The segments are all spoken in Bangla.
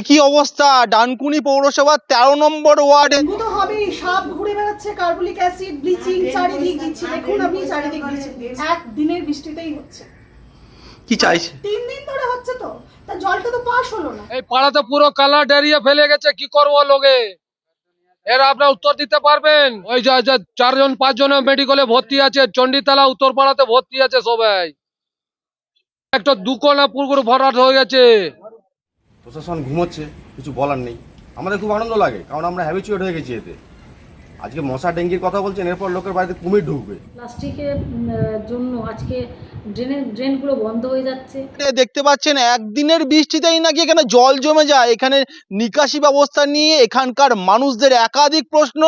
একই অবস্থা। ডানকুনি পৌরসভার তেরো নম্বর ওয়ার্ডে তো হবেই সাপ ঘুরে বেড়াচ্ছে কার্বলিক অ্যাসিড ব্লিচিং চারিদিক দিচ্ছে। দেখুন আপনি চারিদিক দিচ্ছেন এক দিনের বৃষ্টিতেই হচ্ছে। কি চাইছে? তিন দিন ধরে হচ্ছে তো। তা জলটা তো পাস হলো না। এই পাড়াতে পুরো কালা ডেরিয়ে ফেলে গেছে কি করব লোকে? এর আপনার উত্তর দিতে পারবেন? ওই যা যা চারজন পাঁচজন মেডিকেলে ভর্তি আছে চণ্ডীতলা উত্তর পাড়াতে ভর্তি আছে সবাই। একটা দুকোনা পুকুর ভরাট হয়ে গেছে। প্রশাসন ঘুমোচ্ছে কিছু বলার নেই। আমাদের খুব আনন্দ লাগে কারণ আমরা হ্যাবিচুয়েট হয়ে গেছি এতে। আজকে মশা ডেঙ্গির কথা বলছেন এরপর লোকের বাড়িতে কুমির ঢুকবে। প্লাস্টিকের জন্য আজকে ড্রেনের ড্রেনগুলো বন্ধ হয়ে যাচ্ছে। দেখতে পাচ্ছেন একদিনের বৃষ্টিতেই নাকি এখানে জল জমে যায়। এখানে নিকাশি ব্যবস্থা নিয়ে এখানকার মানুষদের একাধিক প্রশ্ন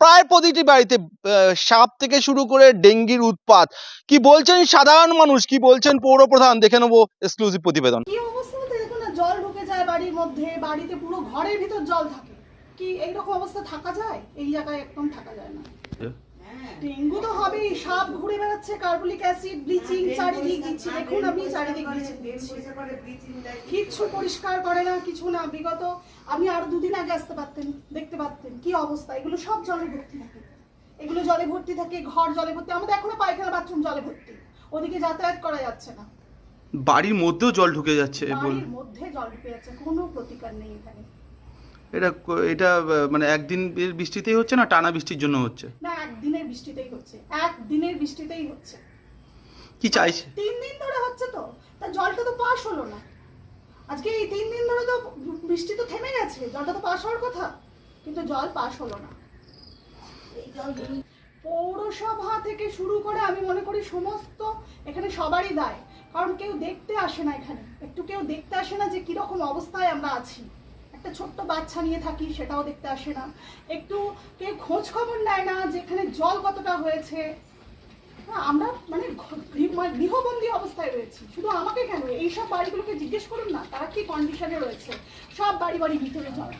প্রায় প্রতিটি বাড়িতে সাপ থেকে শুরু করে ডেঙ্গির উৎপাত। কি বলছেন সাধারণ মানুষ? কি বলছেন পৌর প্রধান দেখে নেব এক্সক্লুসিভ প্রতিবেদন। কি অবস্থা বলতে দেখুন না জল ঢুকে যায় বাড়ির মধ্যে বাড়িতে পুরো ঘরের ভিতর জল থাকে। কি এইরকম অবস্থা থাকা যায়? এই জায়গায় একদম থাকা যায় না। ডেঙ্গু তো হবেই সাপ ঘুরে বেড়াচ্ছে কার্বলিক অ্যাসিড ব্লিচিং চারিদিক দিচ্ছে দেখুন আপনি চারিদিক দিচ্ছে কিচ্ছু পরিষ্কার করে না কিছু না। বিগত আপনি আর দুদিন আগে আসতে পারতেন দেখতে পারতেন। কি অবস্থা? এগুলো সব জলে ভর্তি থাকে। এগুলো জলে ভর্তি থাকে ঘর জলে ভর্তি। আমাদের এখনও পায়খানা বাথরুম জলে ভর্তি। ওদিকে যাতায়াত করা যাচ্ছে না। বাড়ির মধ্যেও জল ঢুকে যাচ্ছে বল বাড়ির মধ্যে জল ঢুকে যাচ্ছে কোনো প্রতিকার নেই এখানে। এটা এটা মানে একদিন বৃষ্টিতেই হচ্ছে না টানা বৃষ্টির জন্য হচ্ছে? না একদিনের বৃষ্টিতেই হচ্ছে একদিনের বৃষ্টিতেই হচ্ছে। কি চাইছে? তিন দিন ধরে হচ্ছে তো তা জলটা তো পাস হলো না। আজকে এই তিন দিন ধরে তো বৃষ্টি তো থেমে গেছে জলটা তো পাস হওয়ার কথা কিন্তু জল পাস হলো না। জল পৌরসভা থেকে শুরু করে আমি মনে করি সমস্ত এখানে সবারই দায়। কারণ কেউ দেখতে আসে না এখানে। একটু কেউ দেখতে আসে না যে কীরকম অবস্থায় আমরা আছি। একটা ছোট্ট বাচ্চা নিয়ে থাকি সেটাও দেখতে আসে না। একটু কেউ খোঁজ খবর নেয় না যে এখানে জল কতটা হয়েছে। না, আমরা মানে মানে গৃহবন্দী অবস্থায় রয়েছি। শুধু আমাকে কেন? এইসব বাড়িগুলোকে জিজ্ঞেস করুন না তারা কি কন্ডিশনে রয়েছে? সব বাড়ি বাড়ি ভিতরে জল।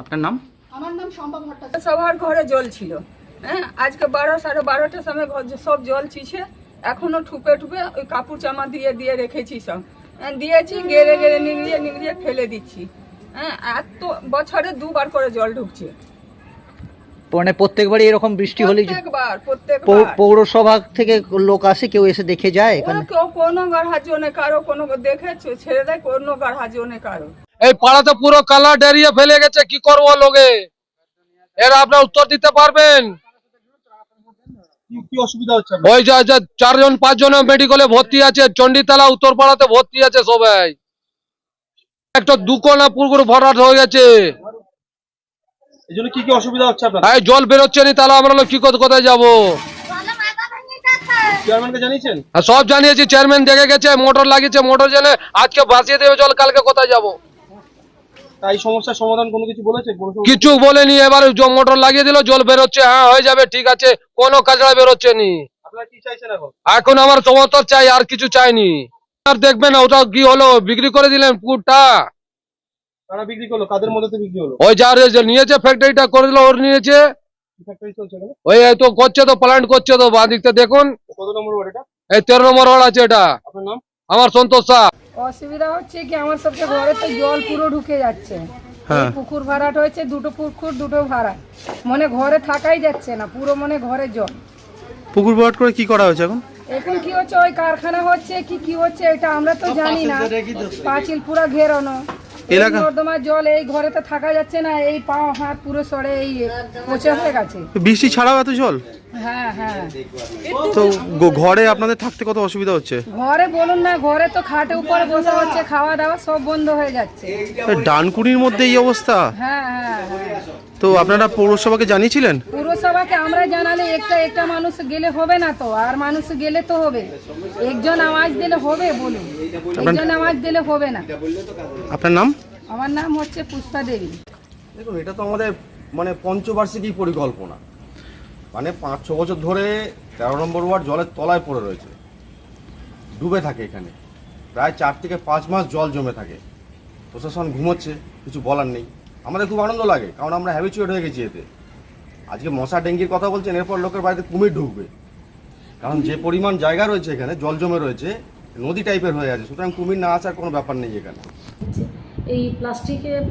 আপনার নাম? আমার নাম শম্পা ভট্টাচার্য। সবার ঘরে জল ছিল। হ্যাঁ আজকে বারো সাড়ে বারোটার সময় সব জল চিছে এখনও ঠুপে ঠুপে ওই কাপড় জামা দিয়ে দিয়ে রেখেছি সব। হ্যাঁ, দিয়েছি গেড়ে গেড়ে নিংড়িয়ে নিংড়িয়ে ফেলে দিচ্ছি। হ্যাঁ এত বছরে দুবার করে জল ঢুকছে। মানে প্রত্যেকবারই এরকম বৃষ্টি প্রত্যেকবার পৌরসভা থেকে লোক আসে কেউ এসে দেখে যায় কেউ কোনো গাঢ়াজ্য নেই কারও কোনো দেখে ছেড়ে দেয় কোনো গাঢ়াজ্য নেই কারও। এই পাড়াতে পুরো কালা ডেরিয়ে ফেলে গেছে কি করব লোকে? এর আপনার উত্তর দিতে পারবেন? ওই যা যা চারজন পাঁচজন মেডিকেলে ভর্তি আছে চণ্ডীতলা উত্তর পাড়াতে ভর্তি আছে সবাই। একটা দুকোনা পুকুর ভরাট হয়ে গেছে। কি কি অসুবিধা হচ্ছে আপনার? জল বেরোচ্ছে নি তাহলে আমরা লোক কি কোথায় যাব? আর সব জানিয়েছি চেয়ারম্যান দেখে গেছে মোটর লাগিয়েছে মোটর জেনে আজকে ভাসিয়ে দেবে জল কালকে কোথায় যাব? তাই সমস্যার সমাধান কোনো কিছু বলেছে? কিছু বলেনি এবার মোটর লাগিয়ে দিল জল বেরোচ্ছে হ্যাঁ হয়ে যাবে ঠিক আছে কোনো কাজড়া বেরোচ্ছে নি এখন? আমার সমর্থন চাই আর কিছু চাইনি। আর দেখবেন ওটা কি হলো বিক্রি করে দিলেন পুকুরটা বিক্রি করল? কাদের মধ্যে বিক্রি হলো? ওই যার যে নিয়েছে ফ্যাক্টরিটা করে দিল ওর নিয়েছে। ওই তো করছে তো প্ল্যান্ট করছে তো দেখুন। কত নম্বর ওয়ার্ড এটা? এই তেরো নম্বর ওয়ার্ড আছে এটা। আপনার নাম? আমার সন্তোষ শাহ অসুবিধা হচ্ছে কি আমার সবকে ঘরে তো জল পুরো ঢুকে যাচ্ছে। পুকুর ভাড়াট হয়েছে দুটো পুকুর দুটো ভাড়া। মনে ঘরে থাকাই যাচ্ছে না পুরো মনে ঘরে জল। পুকুর ভরাট করে কি করা হয়েছে এখন? এখন কি হচ্ছে ওই কারখানা হচ্ছে কি কি হচ্ছে এটা আমরা তো জানি না। পাঁচিল পুরো ঘেরানো। এলাকা- নর্দমার জল এই ঘরে তো থাকা যাচ্ছে না এই পা হাত পুরো সরে এই পচে হয়ে গেছে। বৃষ্টি ছাড়াও এত জল? হ্যাঁ হ্যাঁ তো গ- ঘরে আপনাদের থাকতে কত অসুবিধা হচ্ছে? ঘরে বলুন না ঘরে তো খাটে উপরে বসে হচ্ছে খাওয়া দাওয়া সব বন্ধ হয়ে যাচ্ছে। তা ডানকুনির মধ্যে এই অবস্থা? হ্যাঁ হ্যাঁ। হ্যাঁ তো আপনারা পৌরসভাকে জানিয়েছিলেন? পুরসভাকে আমরা জানালে একটা একটা মানুষ গেলে হবে না তো আর মানুষ গেলে তো হবে। একজন আওয়াজ দিলে হবে বলুন। একজন আওয়াজ দিলে হবে না। আপনার নাম? আমার নাম হচ্ছে পুষ্পা দেবী। দেখুন এটা তো আমাদের মানে পঞ্চবার্ষিকী পরিকল্পনা। মানে পাঁচ, ছ বছর ধরে তেরো নম্বর ওয়ার্ড জলের তলায় পড়ে রয়েছে। ডুবে থাকে এখানে। প্রায় চার থেকে পাঁচ মাস জল জমে থাকে। প্রশাসন ঘুমোচ্ছে, কিছু বলার নেই। আমাদের খুব আনন্দ লাগে, কারণ আমরা হ্যাবিচুয়েট হয়ে গেছি এতে। আজকে মশা ডেঙ্গির কথা বলছেন, এরপর লোকের বাড়িতে কুমির ঢুকবে। কারণ যে পরিমাণ জায়গা রয়েছে এখানে, জল জমে রয়েছে, নদী টাইপের হয়ে আছে। সুতরাং কুমির না আসার কোনো ব্যাপার নেই এখানে। এই প্লাস্টিকের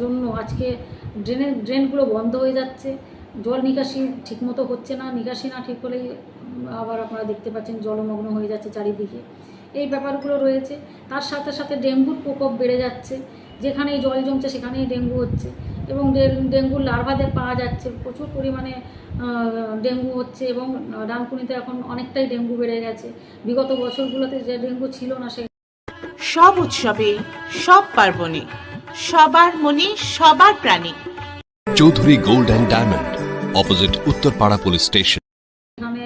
জন্য আজকে ড্রেনের, ড্রেনগুলো বন্ধ হয়ে যাচ্ছে। জল নিকাশি ঠিকমতো হচ্ছে না নিকাশি না ঠিক হলেই আবার আপনারা দেখতে পাচ্ছেন জলমগ্ন হয়ে যাচ্ছে চারিদিকে। এই ব্যাপারগুলো রয়েছে। তার সাথে সাথে ডেঙ্গুর প্রকোপ বেড়ে যাচ্ছে। যেখানেই জল জমছে সেখানেই ডেঙ্গু হচ্ছে এবং ডে- ডেঙ্গুর লার্ভাদের পাওয়া যাচ্ছে। প্রচুর পরিমাণে ডেঙ্গু হচ্ছে এবং ডানকুনিতে এখন অনেকটাই ডেঙ্গু বেড়ে গেছে। বিগত বছরগুলোতে যে ডেঙ্গু ছিল না সে সব উৎসবে সব পার্বণে সবার মনে সবার প্রাণী। Chowdhury gold and diamond. Opposite Uttarpara police station. এখানে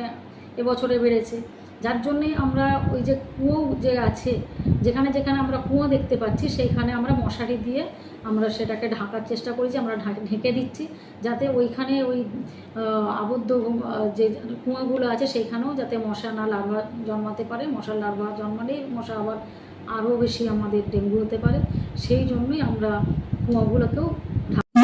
এবছরে বেড়েছে। যার জন্যে আমরা ওই যে কুয়ো যে আছে, যেখানে যেখানে আমরা কুয়ো দেখতে পাচ্ছি, সেইখানে আমরা মশারি দিয়ে আমরা সেটাকে ঢাকার চেষ্টা করেছি, আমরা ঢেকে দিচ্ছি, যাতে ওইখানে ওই আবদ্ধ যে কুয়োগুলো আছে, সেইখানেও যাতে মশা না লার্ভা জন্মাতে পারে। মশার লার্ভা জন্মালে মশা আবার আরও বেশি আমাদের ডেঙ্গু হতে পারে। সেই জন্যই আমরা কুয়োগুলোকেও